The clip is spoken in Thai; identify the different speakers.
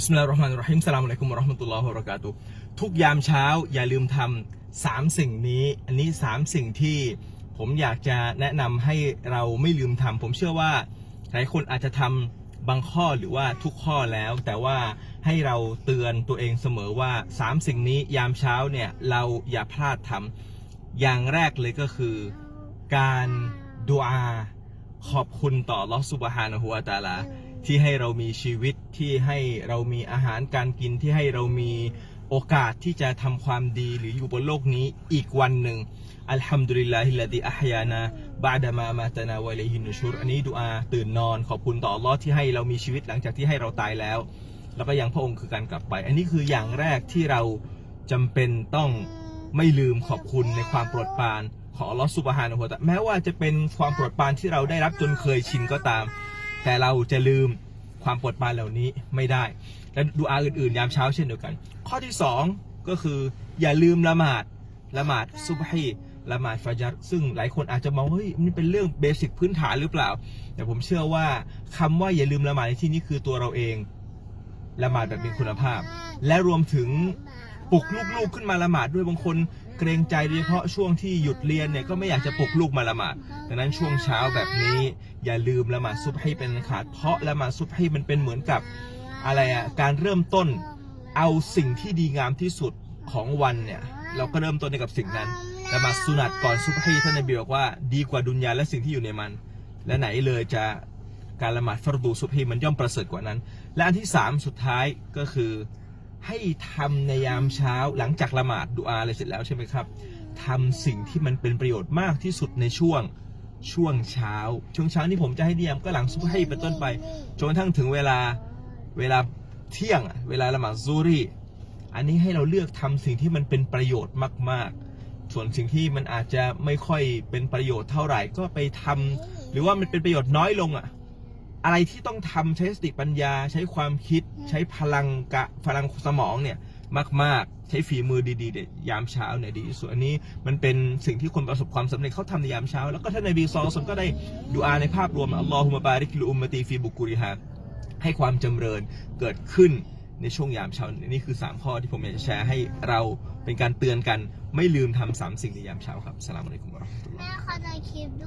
Speaker 1: บิสมิลลาฮิรเราะห์มานิรเราะฮีมสลามอะลัยกุมวะเราะห์มะตุลลอฮ์วะบะเราะกาตุทุกยามเช้าอย่าลืมทำสามสิ่งนี้ อันนี้สามสิ่งที่ผมอยากจะแนะนำให้เราไม่ลืมทำผมเชื่อว่าหลายคนอาจจะทำบางข้อหรือว่าทุกข้อแล้ว แต่ว่าให้เราเตือนตัวเองเสมอว่าสามสิ่งนี้ยามเช้าเนี่ยเราอย่าพลาดทำอย่างแรกเลยก็คือการดูอาขอบคุณต่อลอสุบฮานะฮูวะตาลา ที่ให้เรามีชีวิตที่ให้เรามีอาหารการกินที่ให้เรามีโอกาสที่จะทำความดีหรืออยู่บนโลกนี้อีกวันหนึ่งอัลฮัมดุลิลลาฮิลลาดิอัฮยานะบาดามามาตนาวะเลฮินุชุรอันนี้ดูอาตื่นนอน ขอบคุณต่ออัลอฮ์ที่ให้เรามีชีวิตหลังจากที่ให้เราตายแล้ว แล้วก็ยังพระองค์คือการกลับไป อันนี้คืออย่างแรกที่เราจำเป็นต้องไม่ลืมขอบคุณในความโปรดปรานของอัลอฮ์ซุบฮานะฮูวตะแม้ว่าจะเป็นความโปรดปรานที่เราได้รับจนเคยชินก็ตาม แต่เราจะลืมความปรดปานเหล่านี้ไม่ได้ และดูอาอื่นๆ ยามเช้าเช่นเดียวกัน ข้อที่สองก็คืออย่าลืมละหมาดละหมาดซุบฮีละหมาดฟาจัรซึ่งหลายคนอาจจะมองว่าเฮ้ยมันเป็นเรื่องเบสิกพื้นฐานหรือเปล่า แต่ผมเชื่อว่าคำว่าอย่าลืมละหมาดในที่นี้คือตัวเราเองละหมาดแบบมีคุณภาพ และรวมถึง ปลุกลูกๆขึ้นมาละหมาดด้วยบางคนเกรงใจโดยเฉพาะช่วงที่หยุดเรียนเนี่ยก็ไม่อยากจะปลุกลูกมาละหมาดดังนั้นช่วงเช้าแบบนี้อย่าลืมละหมาดซุบให้เป็นขาด เพราะละหมาดซุบให้มันเป็นเหมือนกับอะไรอะการเริ่มต้นเอาสิ่งที่ดีงามที่สุดของวันเนี่ยเราก็เริ่มต้นกับสิ่งนั้นละหมาดสุนัตก่อนซุบให้ท่านนบีบอกว่าดีกว่าดุนยาและสิ่งที่อยู่ในมัน และไหนเลยจะการละหมาดฟรดูซุบฮีมันย่อมประเสริฐกว่านั้น และอันที่สามสุดท้ายก็คือ ให้ทำในยามเช้าหลังจากละหมาดดุอาอะไรเสร็จแล้วใช่ไหมครับทำสิ่งที่มันเป็นประโยชน์มากที่สุดในช่วงช่วงเช้า ช่วงเช้านี่ผมจะให้เนียมก็หลังซุบให้เป็นต้นไปจนกระทั่งถึงเวลาเวลาเที่ยงอะเวลาละหมาดซูรีอันนี้ให้เราเลือกทำสิ่งที่มันเป็นประโยชน์มาก ๆ ส่วนสิ่งที่มันอาจจะไม่ค่อยเป็นประโยชน์เท่าไหร่ก็ไปทำหรือว่ามันเป็นประโยชน์น้อยลงอะ อะไรที่ต้องทำใช้สติปัญญา ใช้ความคิด ใช้พลังกะพลังสมองเนี่ยมาก ๆ ใช้ฝีมือดีๆเนี่ยยามเช้าเนี่ยดีที่สุดอันนี้มันเป็นสิ่งที่คนประสบความสำเร็จเขาทำในยามเช้า แล้วก็ท่านนบีซอลสมก็ได้ดูอาในภาพรวมอัลลอฮุมะบาริกลุอุมมะตีฟีบุกุริฮาให้ความจำเริญเกิดขึ้นในช่วงยามเช้านี่คือ 3 ข้อที่ผมอยากจะแชร์ให้เราเป็นการเตือนกันไม่ลืมทำสามสิ่งในยามเช้าครับสลามอะลัยกุมวะเราะห์มะตุลลอฮ์